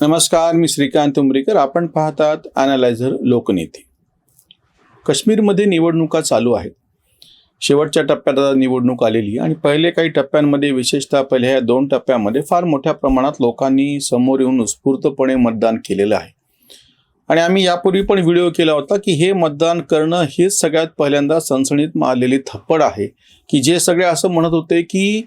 नमस्कार मी श्रीकांत उमरीकर. आपण पाहतात अनालायझर लोकनेते. काश्मीरमध्ये निवडणुका चालू आहेत. शेवटच्या टप्प्यात आता निवडणूक आलेली आणि पहिले काही टप्प्यांमध्ये विशेषतः पहिल्या या दोन टप्प्यामध्ये फार मोठ्या प्रमाणात लोकांनी समोर येऊन उत्स्फूर्तपणे मतदान केलेलं आहे. आणि आम्ही यापूर्वी पण व्हिडिओ केला होता की हे मतदान करणं हेच सगळ्यात पहिल्यांदा सनसणीत आलेली थप्पड आहे. की जे सगळे असं म्हणत होते की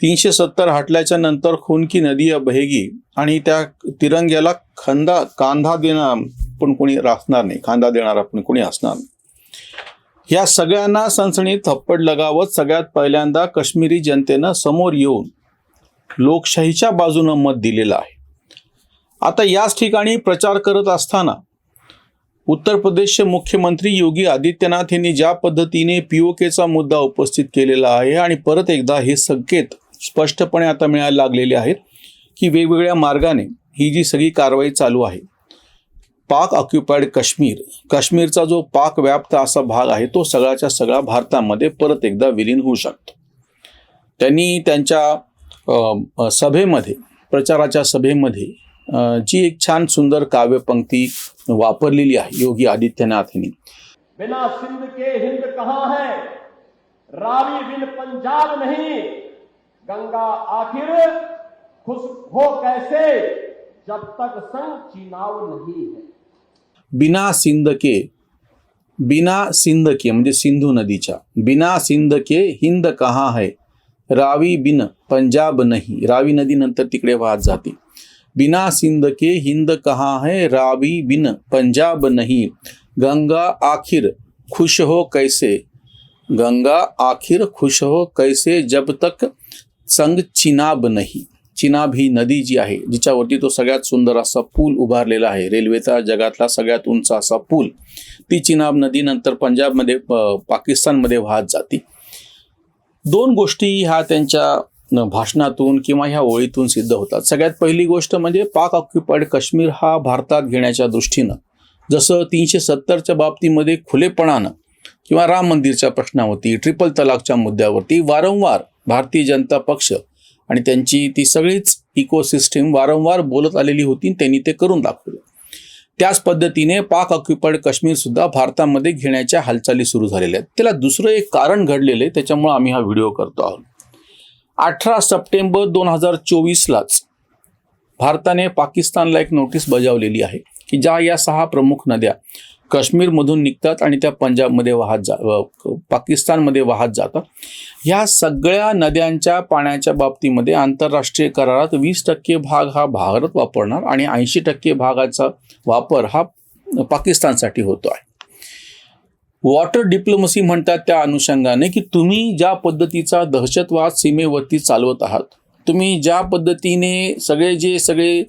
तीनशे सत्तर हटल्याच्या नंतर खून की नदी बहेगी आणि त्या तिरंग्याला खंदा कांदा देणार पण कोणी राखणार नाही. खांदा देणारा पण कोणी असणार नाही. या सगळ्यांना सणसणीत थप्पड लगावत सगळ्यात पहिल्यांदा काश्मीरी जनतेनं समोर येऊन लोकशाहीच्या बाजूनं मत दिलेलं आहे. आता याच ठिकाणी प्रचार करत असताना उत्तर प्रदेशचे मुख्यमंत्री योगी आदित्यनाथ यांनी ज्या पद्धतीने पीओकेचा मुद्दा उपस्थित केलेला आहे आणि परत एकदा हे संकेत स्पष्टपणे आता मिळायला लागलेले आहेत की वेगवेगळ्या मार्गाने ही जी सगळी कारवाई चालू आहे पाक ऑक्युपाईड काश्मीर काश्मीरचा जो पाक व्याप्त असा भाग आहे तो सगळ्याच्या सगळा भारतामध्ये परत एकदा विलीन होऊ शकतो. त्यांनी त्यांच्या सभेमध्ये प्रचाराच्या सभेमध्ये जी एक छान सुंदर काव्यपंक्ती वापरलेली आहे योगी आदित्यनाथ यांनी बिना सिंध के हिंद कहा है? रावी बिन पंजाब नहीं। गंगा आखिर खुश हो कैसे, जब तक संग चीनाव नहीं है। बिना सिंध के, बिना सिंध के, म्हणजे सिंधू नदीच्या, बिना सिंध के हिंद कहाँ है? रावी बिन पंजाब नाही, रावी नदी नंतर तिकडे वाहत जाते. बिना सिंध के हिंद कहाँ है? रावी बिन पंजाब नहीं. गंगा आखिर खुश हो कैसे, गंगा आखिर खुश हो कैसे, जब तक संग चिनाब नाही. चिनाब ही नदी जी आहे जिच्यावरती तो सगळ्यात सुंदर असा पूल उभारलेला आहे. रेल्वेचा जगातला सगळ्यात उंच असा पूल. ती चिनाब नदी नंतर पंजाबमध्ये पाकिस्तानमध्ये वाहत जाते. दोन गोष्टी ह्या त्यांच्या भाषणातून किंवा ह्या ओळीतून सिद्ध होतात. सगळ्यात पहिली गोष्ट म्हणजे पाक ऑक्युपाईड काश्मीर हा भारतात घेण्याच्या दृष्टीनं जसं तीनशे सत्तरच्या बाबतीमध्ये खुलेपणानं किंवा राम मंदिरच्या प्रश्नावरती ट्रिपल तलाकच्या मुद्द्यावरती वारंवार भारतीय जनता पक्ष आणि त्यांची ती सगळीच इकोसिस्टीम वारंवार बोलत आलेली होती त्यांनी ते करून दाखवलं. त्याच पद्धतीने पाक ऑक्युपाईड काश्मीरसुद्धा भारतामध्ये घेण्याच्या हालचाली सुरू झालेल्या आहेत. त्याला दुसरं एक कारण घडलेलं आहे त्याच्यामुळे आम्ही हा व्हिडिओ करतो आहोत. अठरा सप्टेंबर दोन हजार चोवीसलाच भारताने पाकिस्तानला एक नोटीस बजावलेली आहे. की ज्या या सहा प्रमुख नद्या काश्मीरमधून निघतात आणि त्या पंजाबमध्ये वाहत जा पाकिस्तानमध्ये वाहत जातात ह्या सगळ्या नद्यांच्या पाण्याच्या बाबतीमध्ये आंतरराष्ट्रीय करारात वीस टक्के भाग हा भारत वापरणार आणि ऐंशी टक्के भागाचा वापर हा पाकिस्तानसाठी होतो आहे. वॉटर डिप्लोमसी म्हणतात त्या अनुषंगाने की तुम्ही ज्या पद्धतीचा दहशतवाद सीमेवरती चालवत आहात तुम्ही ज्या पद्धतीने सगळे जे सगळे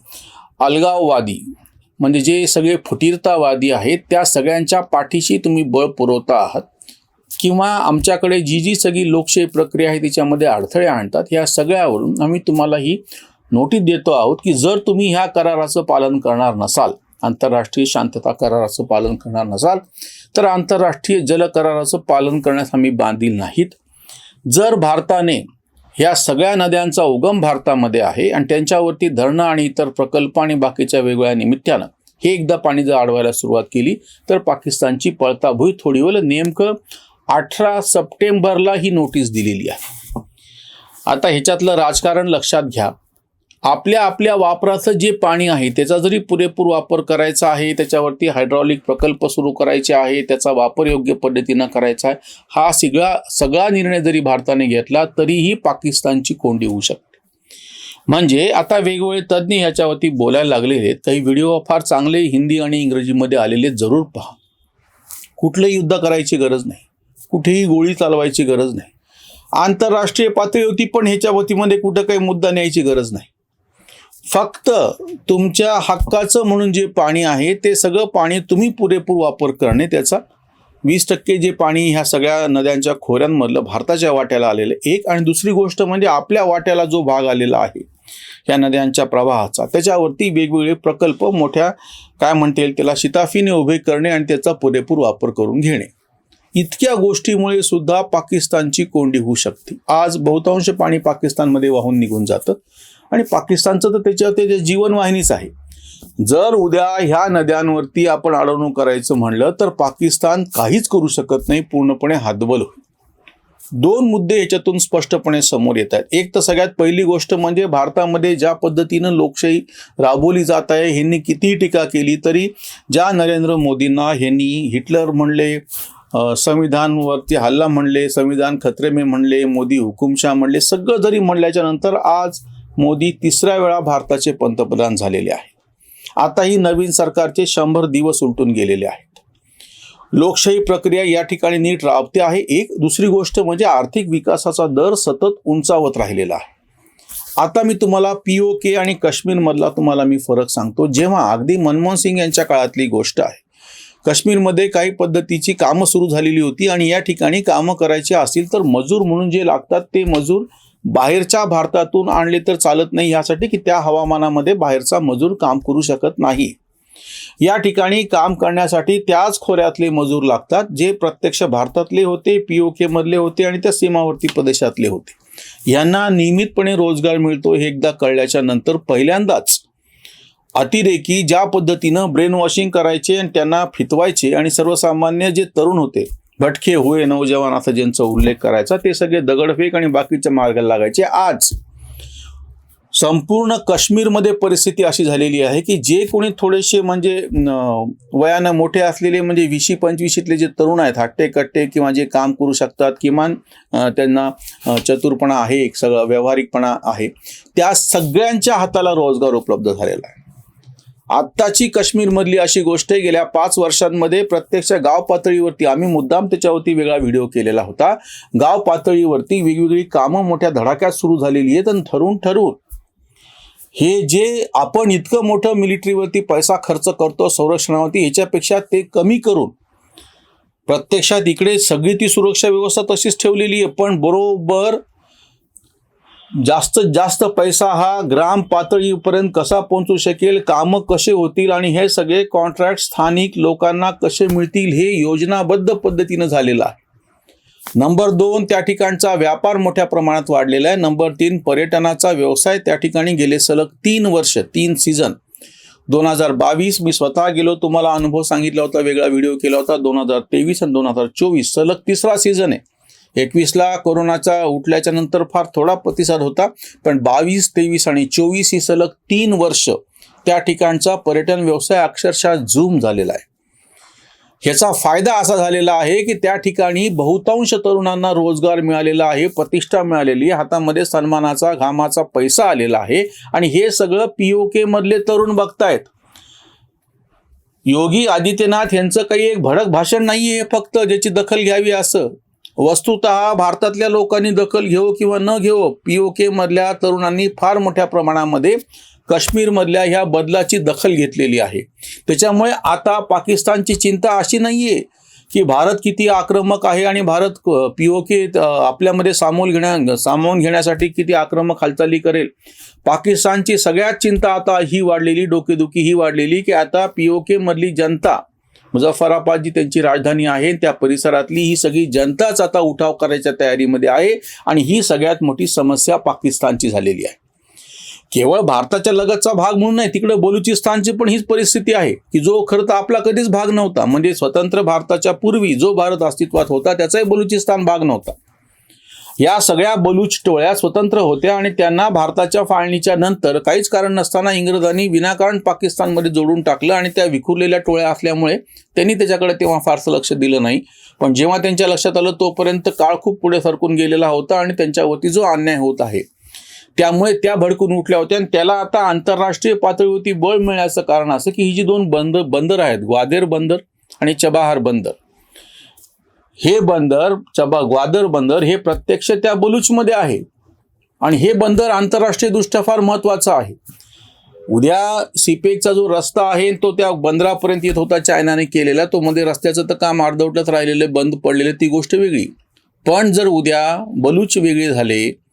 अलगाववादी म्हणजे जे सगळे फुटीरतावादी आहेत त्या सगळ्यांच्या पाठीशी तुम्ही बळ पुरवता आहात. किंवा आमच्याकडे जी जी सगळी लोकशाही प्रक्रिया आहे तिच्यामध्ये अडथळे आणतात ह्या सगळ्यावरून आम्ही तुम्हाला ही नोटीस देतो आहोत की जर तुम्ही ह्या कराराचं पालन करणार नसाल आंतरराष्ट्रीय शांतता कराराचं पालन करणार नसाल तर आंतरराष्ट्रीय जल कराराचं पालन करण्यास आम्ही बांधील नाहीत. जर भारताने ह्या सगळ्या नद्यांचा उगम भारतामध्ये आहे आणि त्यांच्यावरती धरणं आणि इतर प्रकल्प आणि बाकीच्या वेगवेगळ्या निमित्तानं हे एकदा पाणी जर अडवायला सुरुवात केली. तर पाकिस्तानची पळताभुई थोडी होईल नेमकं अठरा सप्टेंबरला ही नोटीस दिलेली आहे. आता ह्याच्यातलं राजकारण लक्षात घ्या. आपल्या आपल्या वापराचं जे पाणी आहे त्याचा जरी पुरेपूर वापर करायचा आहे त्याच्यावरती हायड्रॉलिक प्रकल्प सुरू करायचे आहे त्याचा वापर योग्य पद्धतीनं करायचा आहे हा सगळा सगळा निर्णय जरी भारताने घेतला तरीही पाकिस्तानची कोंडी होऊ शकते. म्हणजे आता वेगवेगळे तज्ज्ञ ह्याच्यावरती बोलायला लागलेले आहेत. काही व्हिडिओ फार चांगले हिंदी आणि इंग्रजीमध्ये आलेले जरूर पहा. कुठलंही युद्ध करायची गरज नाही. कुठेही गोळी चालवायची गरज नाही. आंतरराष्ट्रीय पातळीवरती पण ह्याच्या वतीमध्ये कुठं काही मुद्दा न्यायची गरज नाही. फक्त तुमच्या हक्काचं म्हणून जे पाणी आहे ते सगळं पाणी तुम्ही पुरेपूर वापर करणे त्याचा वीस टक्के जे पाणी ह्या सगळ्या नद्यांच्या खोऱ्यांमधलं भारताच्या वाट्याला आलेलं एक आणि दुसरी गोष्ट म्हणजे आपल्या वाट्याला जो भाग आलेला आहे या नद्यांच्या प्रवाहाचा त्याच्यावरती वेगवेगळे प्रकल्प मोठ्या काय म्हणता येईल त्याला शिताफीने उभे करणे आणि त्याचा पुरेपूर वापर करून घेणे. इतक्या गोष्टीमुळे सुद्धा पाकिस्तानची कोंडी होऊ शकते. आज बहुतांश पाणी पाकिस्तानमध्ये वाहून निघून जातं. आणि पाकिस्तानचं तर त्याच्यावर ते जीवनवाहिनीच आहे. जर उद्या ह्या नद्यांवरती आपण अडवणूक करायचं म्हणलं तर पाकिस्तान काहीच करू शकत नाही पूर्णपणे हातबल होईल. दोन मुद्दे याच्यातून स्पष्टपणे समोर येत आहेत. एक तर सगळ्यात पहिली गोष्ट म्हणजे भारतामध्ये ज्या पद्धतीनं लोकशाही राबवली जात आहे ह्यांनी कितीही टीका केली तरी ज्या नरेंद्र मोदींना ह्यांनी हिटलर म्हणले संविधानवरती हल्ला म्हणले संविधान खत्रेमे म्हणले मोदी हुकुमशाह म्हणले सगळं जरी म्हणल्याच्या नंतर आज मोदी तिसऱ्या वेळा भारताचे पंतप्रधान झालेले आहे आता ही नवीन सरकारचे शंभर दिवस उलटून गेलेले आहेत. लोकशाही प्रक्रिया या ठिकाणी नीट राबते आहे. एक दुसरी गोष्ट म्हणजे आर्थिक विकासाचा दर सतत उंचावत राहिलेला आहे. आता मी तुम्हाला पी ओ के आणि काश्मीरमधला तुम्हाला मी फरक सांगतो. जेव्हा अगदी मनमोहन सिंग यांच्या काळातली गोष्ट आहे काश्मीरमध्ये काही पद्धतीची कामं सुरू झालेली होती आणि या ठिकाणी कामं करायची असतील तर मजूर म्हणून जे लागतात ते मजूर बाहेरच्या भारतातून आणले तर चालत नाही यासाठी की त्या हवामानामध्ये बाहेरचा मजूर काम करू शकत नाही. या ठिकाणी काम करण्यासाठी त्याच खोऱ्यातले मजूर लागतात जे प्रत्यक्ष भारतातले होते पी ओ केमधले होते आणि त्या सीमावर्ती प्रदेशातले होते. यांना नियमितपणे रोजगार मिळतो हे एकदा कळल्याच्या नंतर पहिल्यांदाच अतिरेकी ज्या पद्धतीनं ब्रेन वॉशिंग करायचे आणि त्यांना फितवायचे आणि सर्वसामान्य जे तरुण होते भटके होय नौजवान असा ज्यांचा उल्लेख करायचा ते सगळे दगडफेक आणि बाकीच्या मार्गाला लागायचे. आज संपूर्ण काश्मीरमध्ये परिस्थिती अशी झालेली आहे की जे कोणी थोडेसे म्हणजे वयानं मोठे असलेले म्हणजे वीशी पंचवीशीतले जे तरुण आहेत हट्टे कट्टे किंवा जे काम करू शकतात किमान त्यांना चतुरपणा आहे एक सगळं व्यावहारिकपणा आहे त्या सगळ्यांच्या हाताला रोजगार उपलब्ध झालेला आहे. आत्ताची काश्मीरमधली अशी गोष्ट आहे गेल्या पाच वर्षांमध्ये प्रत्यक्ष गाव पातळीवरती आम्ही मुद्दाम त्याच्यावरती वेगळा व्हिडिओ केलेला होता. गाव पातळीवरती वेगवेगळी कामं मोठ्या धडाक्यात सुरू झालेली आहेत आणि ठरून ठरून हे जे आपण इतकं मोठं मिलिटरीवरती पैसा खर्च करतो संरक्षणावरती ह्याच्यापेक्षा ते कमी करून प्रत्यक्षात इकडे सगळी ती सुरक्षा व्यवस्था तशीच ठेवलेली आहे. पण बरोबर जास्तीत जास्त पैसा हा ग्राम पातळीपर्यंत कसा पोहोचू शकेल कामं कसे होतील आणि हे सगळे कॉन्ट्रॅक्ट स्थानिक लोकांना कसे मिळतील हे योजनाबद्ध पद्धतीनं झालेलं आहे. नंबर दोन त्या ठिकाणचा व्यापार मोठ्या प्रमाणात वाढलेला आहे. नंबर तीन पर्यटनाचा व्यवसाय त्या ठिकाणी गेले सलग तीन वर्ष तीन सीझन दोन हजार बावीस मी स्वतः गेलो तुम्हाला अनुभव सांगितला होता वेगळा व्हिडिओ केला होता. दोन हजार तेवीस आणि दोन हजार चोवीस सलग तिसरा सीझन आहे. एकवीसला कोरोनाचा उठल्याच्या नंतर फार थोडा प्रतिसाद होता पण बावीस तेवीस आणि चोवीस ही सलग तीन वर्ष त्या ठिकाणचा पर्यटन व्यवसाय अक्षरशः झूम झालेला आहे. ह्याचा फायदा असा झालेला आहे की त्या ठिकाणी बहुतांश तरुणांना रोजगार मिळालेला आहे प्रतिष्ठा मिळालेली आहे हातामध्ये सन्मानाचा घामाचा पैसा आलेला आहे आणि हे सगळं पी ओ के मधले तरुण बघतायत. योगी आदित्यनाथ यांचं काही एक भडक भाषण नाहीये फक्त ज्याची दखल घ्यावी असं. वस्तुत भारतातल्या लोकांनी दखल घेऊ किंवा न घेऊ पी ओ के मधल्या तरुणांनी फार मोठ्या प्रमाणामध्ये काश्मीरमधल्या ह्या बदलाची दखल घेतलेली आहे. त्याच्यामुळे आता पाकिस्तानची चिंता अशी नाही आहे की भारत किती आक्रमक आहे आणि भारत पी ओ के आपल्यामध्ये सामावून घेण्या सामावून घेण्यासाठी किती आक्रमक हालचाली करेल. पाकिस्तानची सगळ्यात चिंता आता ही वाढलेली डोकेदुखी ही वाढलेली की आता पी ओ के मधली जनता मुझफ्फराबाद जी त्यांची राजधानी आहे त्या परिसरातली ही सगळी जनताच आता उठाव करायच्या तयारीमध्ये आहे आणि ही सगळ्यात मोठी समस्या पाकिस्तानची झालेली आहे. केवळ भारताच्या लगतचा भाग म्हणून नाही तिकडे बलुचिस्तानची पण हीच परिस्थिती आहे की जो खरं तर आपला कधीच भाग नव्हता म्हणजे स्वतंत्र भारताच्या पूर्वी जो भारत अस्तित्वात होता त्याचाही बलुचिस्तान भाग नव्हता. या सगळ्या बलूच टोळ्या स्वतंत्र होत्या आणि त्यांना भारताच्या फाळणीच्या नंतर काहीच कारण नसताना इंग्रजांनी विनाकारण पाकिस्तानमध्ये जोडून टाकलं आणि त्या विखुरलेल्या टोळ्या असल्यामुळे त्यांनी त्याच्याकडे तेव्हा फारसं लक्ष दिलं नाही. पण जेव्हा त्यांच्या लक्षात आलं तोपर्यंत काळ खूप पुढे सरकून गेलेला होता आणि त्यांच्यावरती जो अन्याय होत आहे त्यामुळे त्या भडकून उठल्या होत्या आणि त्याला आता आंतरराष्ट्रीय पातळीवरती बळ मिळण्याचं कारण असं की ही जी दोन बंदर बंदर आहेत ग्वादेर बंदर आणि चबाहार बंदर हे बंदर चबा ग्वादर बंदर हे प्रत्यक्ष त्या बलूचमध्ये आहे. आणि हे बंदर आंतरराष्ट्रीय दृष्ट्या फार महत्वाचं आहे. उद्या सीपेकचा जो रस्ता आहे तो त्या बंदरापर्यंत येत होता चायनाने केलेला. तो मध्ये रस्त्याचं तर काम अर्धवटत राहिलेलं बंद पडलेलं ती गोष्ट वेगळी. पण जर उद्या बलूच वेगळे झाले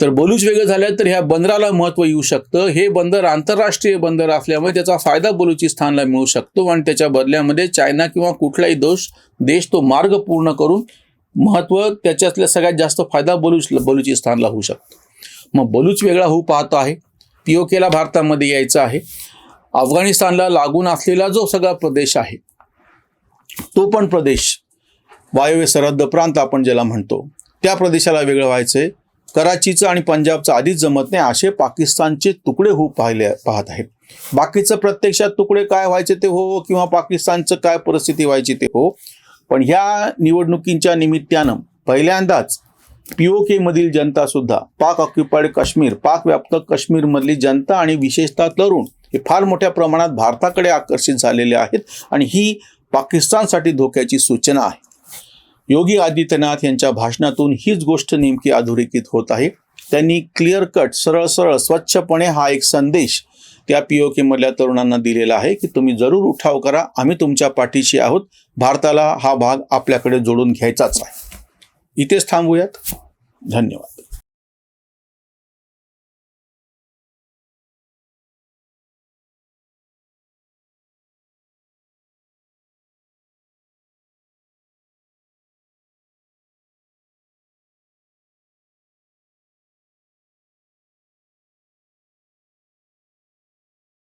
तर बलूच वेगळं झालं तर ह्या बंदराला महत्त्व येऊ शकतं. हे बंदर आंतरराष्ट्रीय बंदर असल्यामुळे त्याचा फायदा बलुचिस्तानला मिळू शकतो आणि त्याच्या बदल्यामध्ये चायना किंवा कुठलाही दोष देश तो मार्ग पूर्ण करून महत्त्व त्याच्यातल्या सगळ्यात जास्त फायदा बलुच बलुचिस्तानला होऊ शकतो. मग बलूच वेगळा होऊ पाहतो आहे. पीओकेला भारतामध्ये यायचं आहे. अफगाणिस्तानला लागून असलेला जो सगळा प्रदेश आहे तो पण प्रदेश वायव्य सरहद्द प्रांत आपण ज्याला म्हणतो त्या प्रदेशाला वेगळं व्हायचंय. कराचीचं आणि पंजाबचं आधीच जमत नाही असे पाकिस्तानचे तुकडे होऊ पाहिले पाहत आहेत. बाकीचं प्रत्यक्षात तुकडे काय व्हायचे ते हो किंवा पाकिस्तानचं काय परिस्थिती व्हायची ते हो पण ह्या निवडणुकींच्या निमित्तानं पहिल्यांदाच पीओके मधील जनता सुद्धा पाक ऑक्युपाईड काश्मीर पाक व्याप्त काश्मीरमधली जनता आणि विशेषतः तरुण हे फार मोठ्या प्रमाणात भारताकडे आकर्षित झालेले आहेत आणि ही पाकिस्तानसाठी धोक्याची सूचना आहे. योगी आदित्यनाथ यांच्या भाषणातून हीच गोष्ट नेमकी अधोरेखित होत आहे. त्यांनी क्लिअर कट सरळ सरळ स्वच्छपणे हा एक संदेश त्या पी ओ मधल्या तरुणांना दिलेला आहे की तुम्ही जरूर उठाव करा. आम्ही तुमच्या पाठीशी आहोत. भारताला हा भाग आपल्याकडे जोडून घ्यायचाच आहे. इथेच थांबूयात. धन्यवाद.